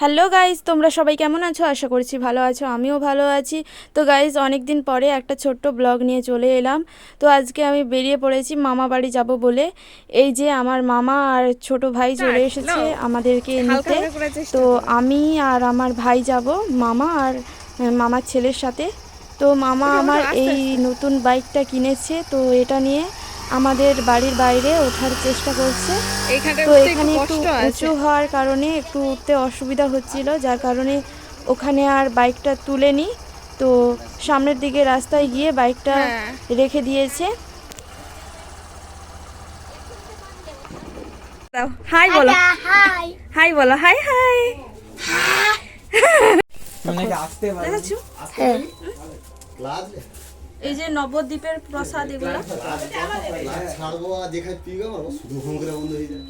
Hello guys তোমরা সবাই কেমন আছো? আশা করছি ভালো আছো আমিও ভালো আছি। তো গাইজ অনেক দিন পরে একটা ছোট্ট ব্লগ নিয়ে চলে এলাম। তো আজকে আমি বেরিয়ে পড়েছি মামা বাড়ি যাব বলে। এই যে আমার মামা আর ছোট ভাই চলে এসেছে আমাদেরকে নিতে। তো আমি আর আমার ভাই যাব মামা আর মামার ছেলের সাথে। তো মামা আমার এই নতুন বাইকটা কিনেছে তো এটা নিয়ে আমাদের বাড়ির বাইরে ওঠার চেষ্টা করছে। তো এখানে একটু উঁচু হওয়ার কারণে একটু উঠতে অসুবিধা হচ্ছিল যার কারণে ওখানে আর বাইকটা তুলে নি তো সামনের দিকে রাস্তায় গিয়ে বাইকটা হ্যাঁ। রেখে দিয়েছে। হাই বলো। হাই। হাই বলো হাই হাই। মানে কি আসতে এই যে নবদ্বীপের প্রসাদ এগুলো। ছাড়বো আর যেখানে পিক আমার শুধু ফোন করে বন্ধ হয়ে যায়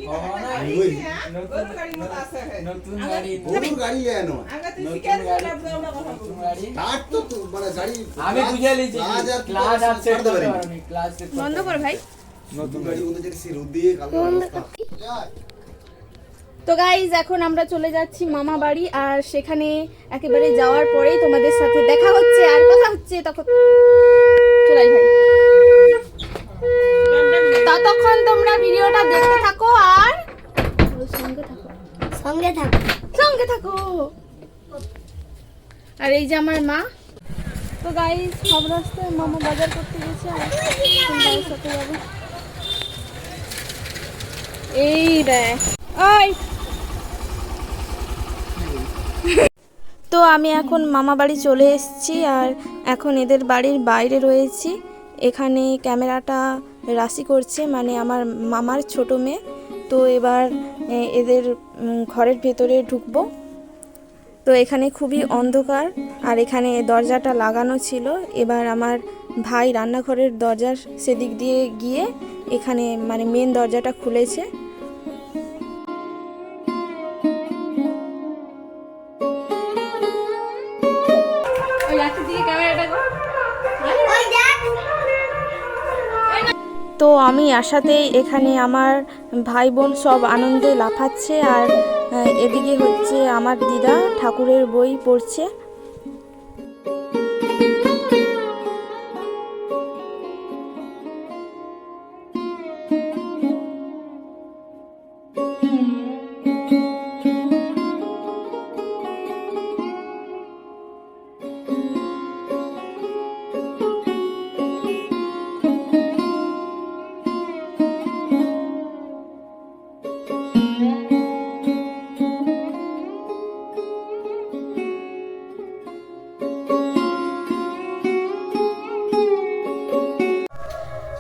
নতুন গাড়ি এনো তার তো তো মানে গাড়ি আমি বুঝে লিছি ক্লাস আর সেট করতে বন্ধ কর ভাই। নতুন গাড়ি। বন্ধ যেটা সে রোদ দিয়ে কালো তো গাইজ এখন আমরা চলে যাচ্ছি মামা বাড়ি আর সেখানে একেবারে যাওয়ার পরেই তোমাদের সাথে দেখা হচ্ছে আর কথা হচ্ছে তখন চলাই ভাই। ততক্ষণ তোমরা ভিডিওটা দেখতে থাকো আর সঙ্গে থাকো। সঙ্গে থাকো। সঙ্গে থাকো আর এই যে আমার মা। তো গাইজ সব রাস্তায় মামা বাজার করতে গেছে আর সাথে যাব। এই দেখ। ওই তো আমি এখন মামা বাড়ি চলে এসেছি আর এখন এদের বাড়ির বাইরে রয়েছি। এখানে ক্যামেরাটা রাশি করছে মানে আমার মামার ছোট মেয়ে। তো এবার এদের ঘরের ভেতরে ঢুকবো। তো এখানে খুবই অন্ধকার আর এখানে দরজাটা লাগানো ছিল। এবার আমার ভাই রান্নাঘরের দরজার সেদিক দিয়ে গিয়ে এখানে মানে মেন দরজাটা খুলেছে। তো আমি আসাতেই এখানে আমার ভাই বোন সব আনন্দে লাফাচ্ছে আর এদিকে হচ্ছে আমার দিদা ঠাকুরের বই পড়ছে।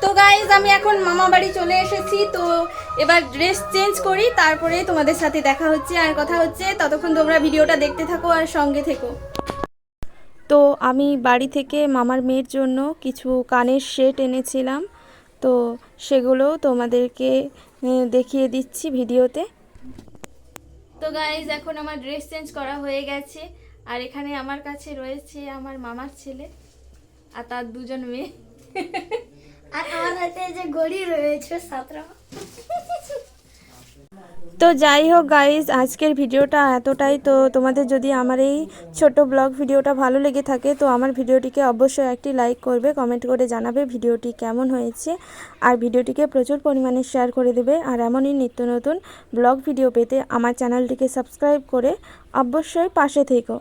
তো গাইজ আমি এখন মামা বাড়ি চলে এসেছি, তো এবার ড্রেস চেঞ্জ করি, তারপরে তোমাদের সাথে দেখা হচ্ছে আর কথা হচ্ছে। ততক্ষণ তোমরা ভিডিওটা দেখতে থাকো আর সঙ্গে থেকো। তো আমি বাড়ি থেকে মামার মেয়ের জন্য কিছু কানের সেট এনেছিলাম, তো সেগুলো তোমাদেরকে দেখিয়ে দিচ্ছি ভিডিওতে। তো গাইজ এখন আমার ড্রেস চেঞ্জ করা হয়ে গেছে, আর এখানে আমার কাছে রয়েছে আমার মামার ছেলে আর তার দুজন মেয়ে। আর যে ঘড়ি রয়েছে তো যাই হোক গাইজ আজকের ভিডিওটা এতটাই। তো তোমাদের যদি আমার এই ছোট ব্লগ ভিডিওটা ভালো লেগে থাকে, তো আমার ভিডিওটিকে অবশ্যই একটি লাইক করবে কমেন্ট করে জানাবে ভিডিওটি কেমন হয়েছে। আর ভিডিওটিকে প্রচুর পরিমাণে শেয়ার করে দেবে। আর এমনই নিত্য নতুন ব্লগ ভিডিও পেতে আমার চ্যানেলটিকে সাবস্ক্রাইব করে অবশ্যই পাশে থেকো।